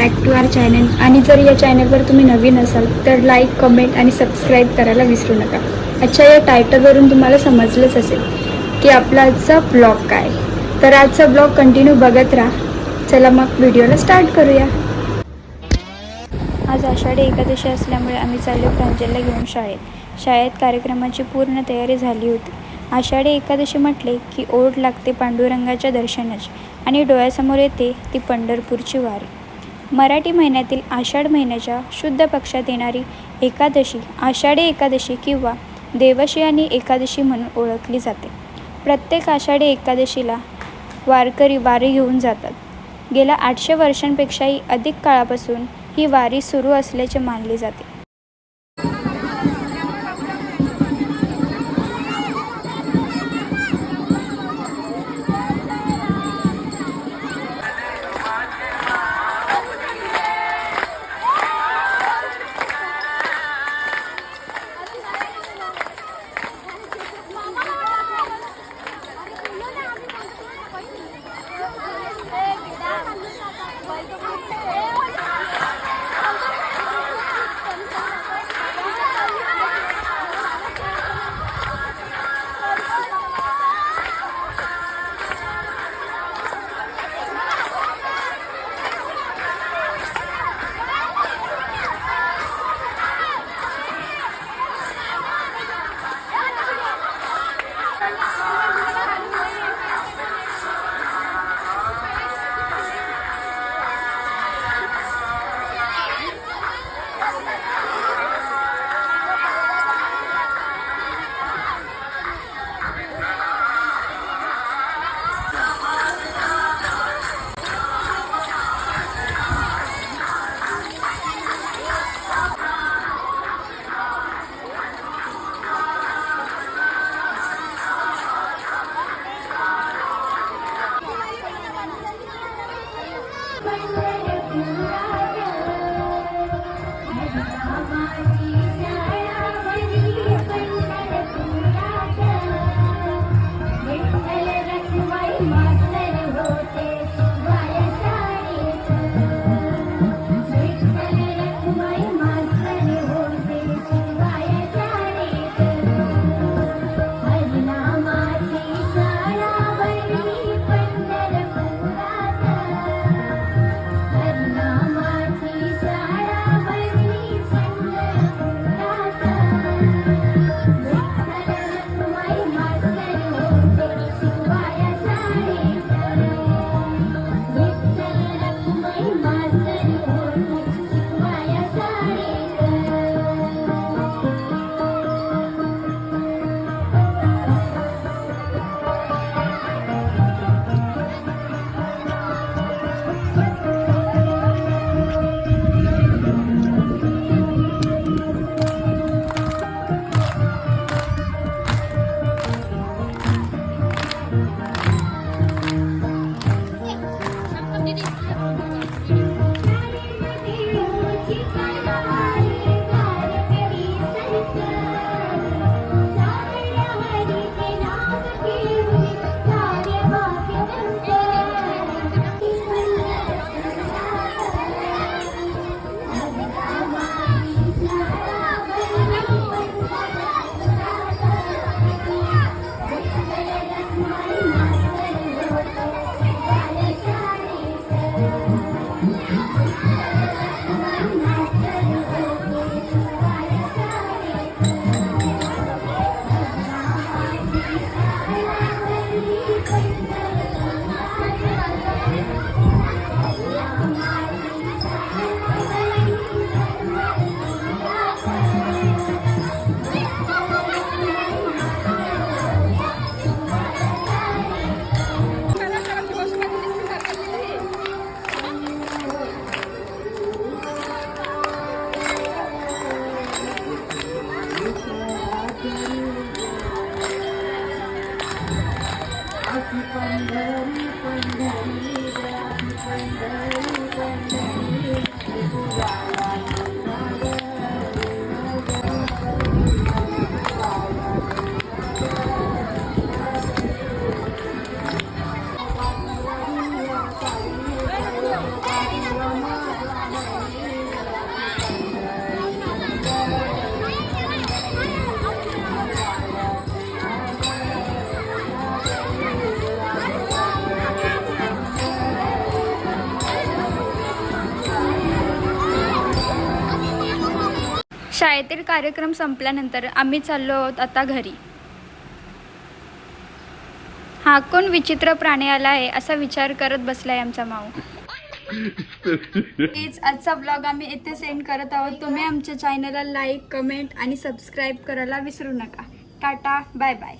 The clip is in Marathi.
बॅक टू आर चॅनल आणि जर या चॅनलवर तुम्ही नवीन असाल तर लाईक कमेंट आणि सबस्क्राईब करायला विसरू नका. अच्छा या टायटलवरून तुम्हाला समजलंच असेल की आपला आजचा ब्लॉग काय. तर आजचा ब्लॉग कंटिन्यू बघत राहा. चला मग व्हिडिओला स्टार्ट करूया. आज आषाढी एकादशी असल्यामुळे आम्ही चाललो प्रांजलला घेऊन शाळेत. शाळेत कार्यक्रमाची पूर्ण तयारी झाली होती. आषाढी एकादशी म्हटले की ओढ लागते पांडुरंगाच्या दर्शनाची आणि डोळ्यासमोर येते ती पंढरपूरची वारी. मराठी महिन्यातील आषाढ महिन्याच्या शुद्ध पक्षात येणारी एकादशी आषाढी एकादशी किंवा देवशयानी एकादशी म्हणून ओळखली जाते. प्रत्येक आषाढी एकादशीला वारकरी वारी घेऊन जातात. गेल्या आठशे वर्षांपेक्षाही अधिक काळापासून ही वारी सुरू असल्याचे मानले जाते. शाळेतील कार्यक्रम संपल्यानंतर आम्ही चाललो आहोत आता घरी. हा कोण विचित्र प्राणी आला आहे असा विचार करत बसलाय आमचा माऊ. प्लीज आजचा ब्लॉग आम्ही इथे सेंड करत आहोत. तुम्ही आमच्या चॅनलला लाईक कमेंट आणि सबस्क्राईब करायला विसरू नका. Tata bye bye